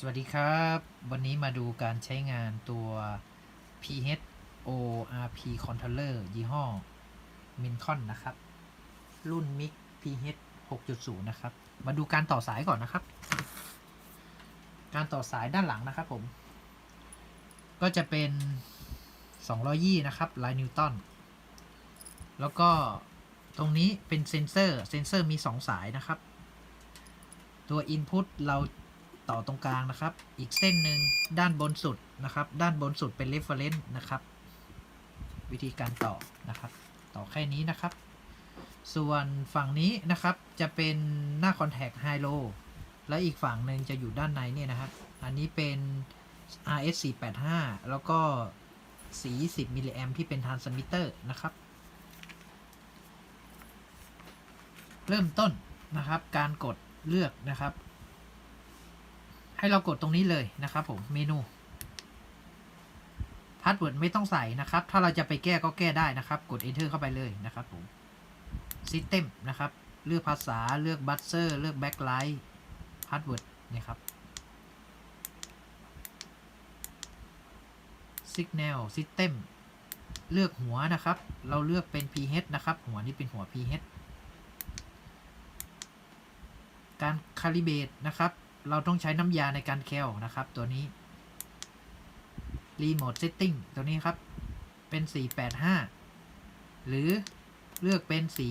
สวัสดีครับ วันนี้มาดูการใช้งานตัว PH ORP Controller ยี่ห้อ Mincon นะครับ รุ่น MIG PH 6.0 นะครับ มาดูการต่อสายก่อนนะครับ การต่อสายด้านหลังนะครับผม ก็จะเป็น220ยี่นะครับลายนิวตันแล้วก็ตรงนี้เป็นเซนเซอร์ เซนเซอร์มี 2 สายนะครับ ตัว Input เรา ต่อตรงกลางนะครับ อีกเส้นหนึ่งด้านบนสุดนะครับ ด้านบนสุดเป็น reference นะครับ วิธีการต่อนะครับ ต่อแค่นี้นะครับ ส่วนฝั่งนี้นะครับจะเป็นหน้า contact high low และอีกฝั่งหนึ่งจะอยู่ด้านในเนี่ยนะฮะอันนี้เป็น RS 485แล้วก็สี10มิลลิแอมที่เป็น transmitter นะครับ เริ่มต้นนะครับ การกดเลือกนะครับ ให้เรากดตรงนี้เลยนะครับผมเมนูพาสเวิร์ดไม่ต้องใส่นะครับ ถ้าเราจะไปแก้ก็แก้ได้นะครับ กด enter เข้าไปเลยนะครับผม system นะครับ เลือกภาษาเลือกบัตเซอร์เลือก backlight พาสเวิร์ดนี่ครับ signal system เลือกหัวนะครับ เราเลือกเป็น ph นะครับ หัวนี้เป็นหัว ph การคาลิเบตนะครับ เราต้องใช้น้ำยาในการแคลนะครับ ตัวนี้ Remote Setting ตัวนี้ครับ เป็น 485 หรือเลือกเป็นสี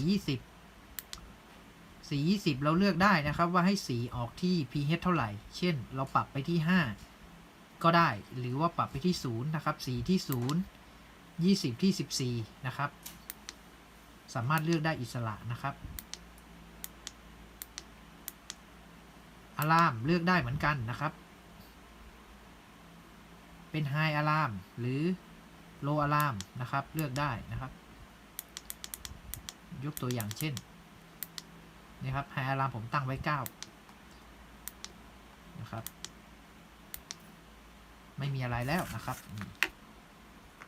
20สี20 เราเลือกได้นะครับว่าให้สีออกที่ pH เท่าไหร่ เช่น เราปรับไปที่ 5 ก็ได้ หรือว่าปรับไปที่ 0 นะครับ สีที่ 0 20 ที่ 14 นะครับ สามารถเลือกได้อิสระนะครับ อะลามเลือกได้เหมือนกันนะครับ เป็น High Alarm หรือ Low Alarm นะครับ เลือกได้นะครับ ยกตัวอย่างเช่นนี่ครับ High Alarm ผมตั้งไว้ 9 นะครับ ไม่มีอะไรแล้วนะครับ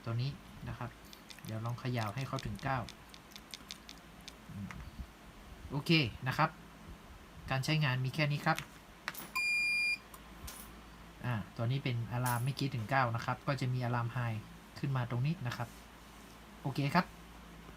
ตัวนี้นะครับ เดี๋ยวลองขย่าให้เขาถึง 9 โอเคนะครับการใช้งานมีแค่นี้ครับ อ่าตัวนี้เป็นอะลามไม่คิดถึง 9 นะครับ ก็จะมีอะลามไฮขึ้นมาตรงนี้นะครับ โอเคครับ